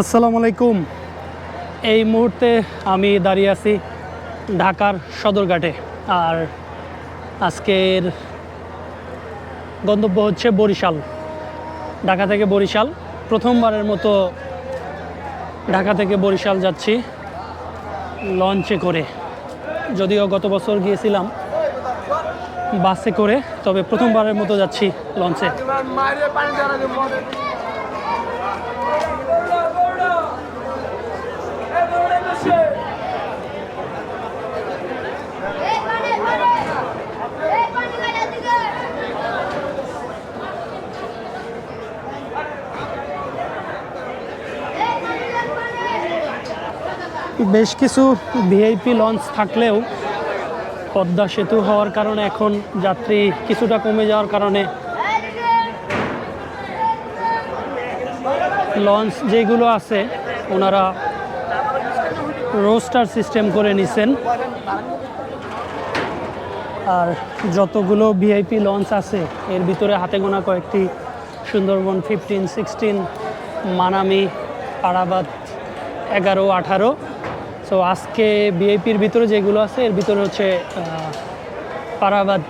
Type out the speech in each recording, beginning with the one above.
আসসালামু আলাইকুম। এই মুহূর্তে আমি দাঁড়িয়ে আছি ঢাকার সদরঘাটে আর আজকের গন্তব্য হচ্ছে বরিশাল, ঢাকা থেকে বরিশাল। প্রথমবারের মতো ঢাকা থেকে বরিশাল যাচ্ছি লঞ্চে করে। যদিও গত বছর গিয়েছিলাম বাসে করে, তবে প্রথমবারের মতো যাচ্ছি লঞ্চে এই পানি পানি এই পানি গায়া দিকে এই পানি পানি বেশ কিছু ভিআইপি লঞ্চ থাকলেও পদ্মা সেতু হওয়ার কারণে এখন যাত্রী কিছুটা কমে যাওয়ার কারণে লঞ্চ যেগুলো আছে, ওনারা রোস্টার সিস্টেম করে নিছেন। আর যতগুলো ভিআইপি লঞ্চ আছে, এর ভিতরে হাতে গোনা কয়েকটি সুন্দরবন ফিফটিন সিক্সটিন মানামি পারাবাদ এগারো, আঠারো। সো আজকে ভিআইপির ভিতরে যেগুলো আছে, এর ভিতরে হচ্ছে পারাবাদ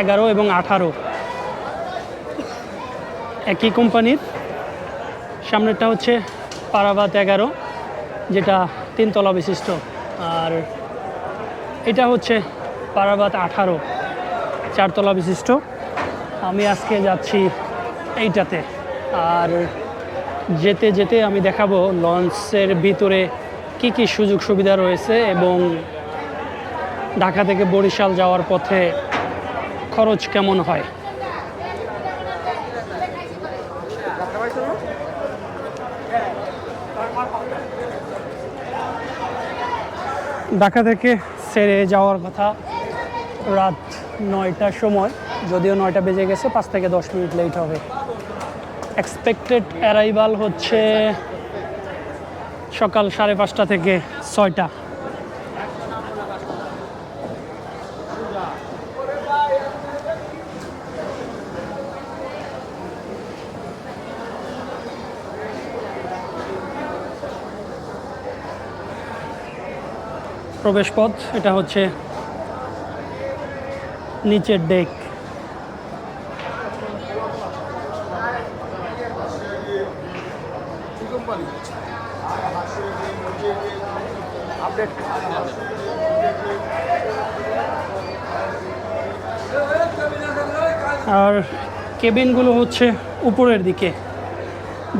এগারো এবং আঠারো। একই কোম্পানির। সামনেরটা হচ্ছে পারাবাদ এগারো, যেটা তিনতলা বিশিষ্ট। আর এটা হচ্ছে পারাবাদ আঠারো, চারতলা বিশিষ্ট। আমি আজকে যাচ্ছি এইটাতে। আর যেতে যেতে আমি দেখাবো লঞ্চের ভিতরে কি কি সুযোগ সুবিধা রয়েছে এবং ঢাকা থেকে বরিশাল যাওয়ার পথে খরচ কেমন হয়? ঢাকা থেকে সেরে যাওয়ার কথা রাত নয়টার সময়, যদিও নয়টা বেজে গেছে, পাঁচ থেকে দশ মিনিট লেট হবে। এক্সপেক্টেড অ্যারাইভাল হচ্ছে সকাল সাড়ে পাঁচটা থেকে ছয়টা। প্রবেশপথ এটা হচ্ছে নিচের ডেক আর কেবিনগুলো হচ্ছে উপরের দিকে,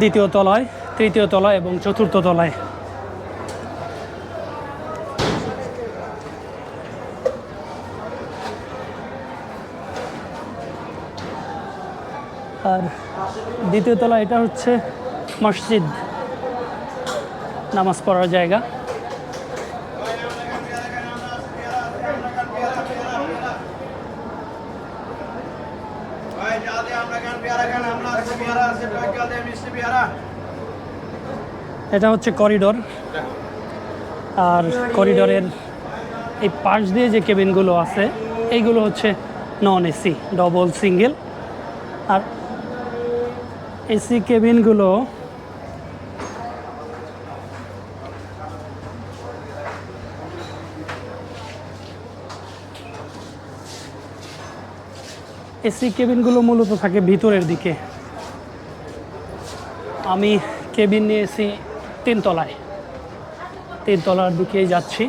দ্বিতীয় তলায়, তৃতীয় তলায় এবং চতুর্থ তলায়। আর দ্বিতীয় তলা এটা হচ্ছে মসজিদ, নামাজ পড়ার জায়গা। এটা হচ্ছে করিডোর। আর করিডোরের এই পাশ দিয়ে যে কেবিনগুলো আছে, এইগুলো হচ্ছে নন এসি ডবল সিঙ্গেল আর এসি কেবিনগুলো এসি কেবিনগুলো মূলত থাকে ভিতরের দিকে। আমি কেবিন নিয়েছি তিনতলায়। তিনতলার দিকেই যাচ্ছি।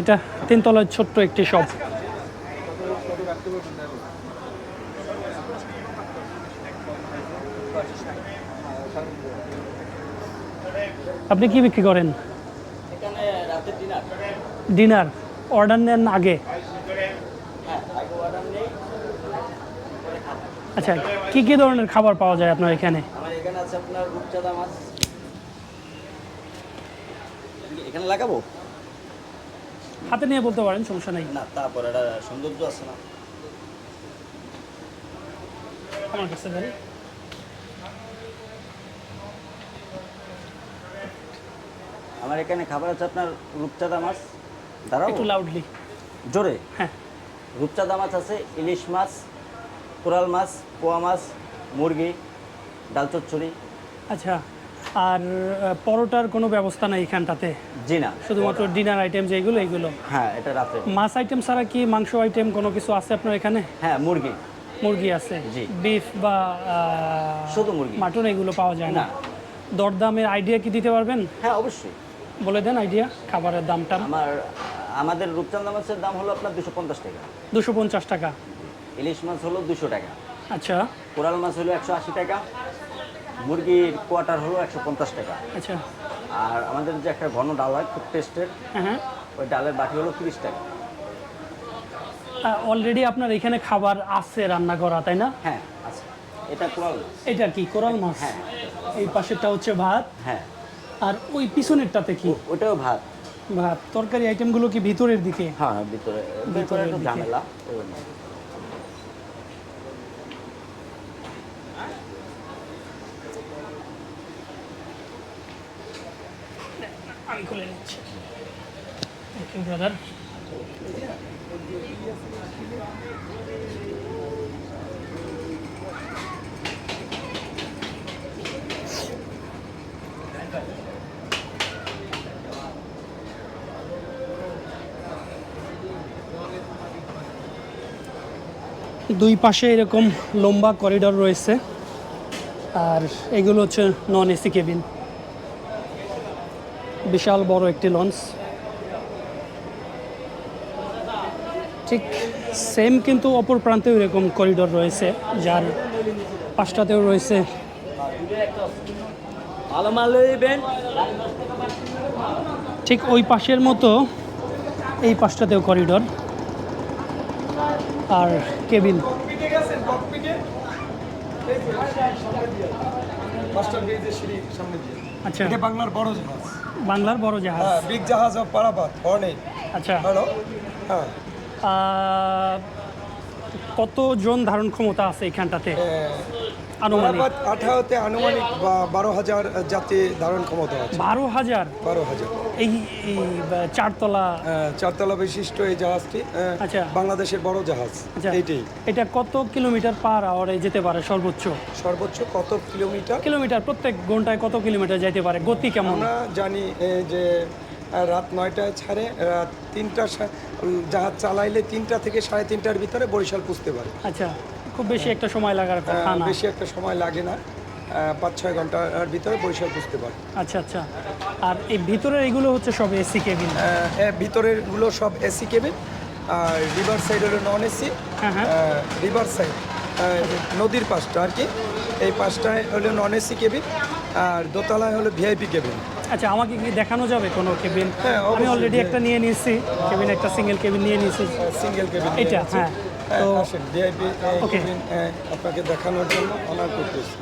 এটা তিনতলার ছোট্ট একটি শপ আপনি কি বিক্রি করেন? ডিনার অর্ডার নেন আগে। হ্যাঁ আচ্ছা কি কি ধরনের খাবার পাওয়া যায় আপনার এখানে? এখানে আছে আপনার রূপচাঁদা মাছ। এখানে লাগাবো? হাতে নিয়ে বলতে পারেন সমস্যা নেই। না তারপর এটা সৌন্দর্য আছে না। আমার কাছে আমার এখানে খাবার আছে আপনার রূপচাঁদা মাছ। দাঁড়াও। একটু লাউডলি জোরে। হ্যাঁ। রূপচাঁদা মাছ আছে ইলিশ মাছ কোরাল মাছ পোয়া মাছ মুরগি ডাল চচ্চড়ি। আচ্ছা আর পরোটার কোনো ব্যবস্থা নাই এখানটাতে? জি না। শুধুমাত্র ডিনার আইটেম যেগুলো এইগুলো হ্যাঁ এটা রাতে। মাছ আইটেম ছাড়া কি মাংস আইটেম কোনো কিছু আছে আপনার এখানে? হ্যাঁ মুরগি। মুরগি আছে। জি। বিফ বা শুধু মুরগি। মাটন এগুলো পাওয়া যায় না। দরদামের আইডিয়া কি দিতে পারবেন? হ্যাঁ অবশ্যই। বলে দেন আইডিয়া খাবারের দামটা। আমার আমাদের রূপচাঁদা মাছের দাম হলো আপনার দুশো পঞ্চাশ টাকা। দুশো পঞ্চাশ টাকা। ইলিশ মাছ হলো দুশো টাকা। আচ্ছা। কোরাল মাছ হলো একশো আশি টাকা। মুরগির কোয়াটার হলো একশো পঞ্চাশ টাকা। আচ্ছা। আর আমাদের যে একটা ঘন ডাল হয় খুব টেস্টের হ্যাঁ হ্যাঁ। ওই ডালের বাটি হলো তিরিশ টাকা। অলরেডি আপনার এখানে খাবার আছে রান্না করা তাই না? হ্যাঁ আচ্ছা এটা কোরাল এটা কি কোরাল মাছ? হ্যাঁ। এই পাশেরটা হচ্ছে ভাত। হ্যাঁ। আর ওই পিছনেরটাতে কি? ওটাও ভাত। ভাত। তরকারি আইটেমগুলো কি ভিতরের দিকে? হ্যাঁ ভিতরে। ভিতরে একটু। ঝামেলা আমি খুলে নিচ্ছি। থ্যাংক ইউ ব্রাদার দুই পাশে এরকম লম্বা করিডর রয়েছে। আর এগুলো হচ্ছে নন এসি কেবিন বিশাল বড় একটি লঞ্চ ঠিক সেম কিন্তু অপর প্রান্তেও এরকম করিডোর রয়েছে, যার পাশটাতেও রয়েছে। ঠিক ওই পাশের মতো এই পাশটাতেও করিডোর। আর কেবিন। আচ্ছা। এটা বাংলার বড় জাহাজ। বাংলার বড় জাহাজ। হ্যাঁ বিগ জাহাজ অফ হর্নেট আচ্ছা। হ্যালো? হ্যাঁ। কতজন ধারণ ক্ষমতা আছে এখানটাতে আনুমানিক। আঠারোতে আনুমানিক বা- বারো হাজার যাত্রী ধারণ ক্ষমতা আছে। বারো হাজার? বারো হাজার। এই চারতলা? হ্যাঁ, চারতলা বিশিষ্ট এই জাহাজটি আচ্ছা। বাংলাদেশের বড় জাহাজ আচ্ছা। এইটাই। এটা কত কিলোমিটার পার আওয়ারে যেতে পারে সর্বোচ্চ? সর্বোচ্চ কত কিলোমিটার? কিলোমিটার প্রত্যেক ঘন্টায় কত কিলোমিটার যেতে পারে? গতি কেমন? আমরা জানি যে রাত নয়টায় ছাড়ে রাত তিনটা জাহাজ চালাইলে তিনটা থেকে সাড়ে তিনটার ভিতরে বরিশাল পুষতে পারে। আচ্ছা। খুব বেশি একটা সময় লাগার কথা না। বেশি একটা সময় লাগে না। পাঁচ ছয় ঘণ্টার ভিতরে বরিশাল পুষতে পারে। আচ্ছা আচ্ছা। আর এই ভিতরের এগুলো হচ্ছে সব এসি কেবিন? এর ভিতরেরগুলো সব এসি কেবিন আর রিভার সাইড হলো নন এসি হ্যাঁ হ্যাঁ। রিভার সাইড নদীর পাশটা আর কি। এই পাশটায় হলো নন এসি কেবিন আর দোতলায় হলো ভিআইপি কেবিন। আচ্ছা আমাকে কি দেখানো যাবে কোনো কেবিন? হ্যাঁ, আমি অলরেডি হ্যাঁ। একটা নিয়ে নিয়েছি। কেবিন একটা সিঙ্গেল কেবিন নিয়ে নিয়েছি। সিঙ্গেল কেবিন এটা, হ্যাঁ। তো- Okay. কেবিন আপনাকে দেখানোর জন্য অনার করতেছি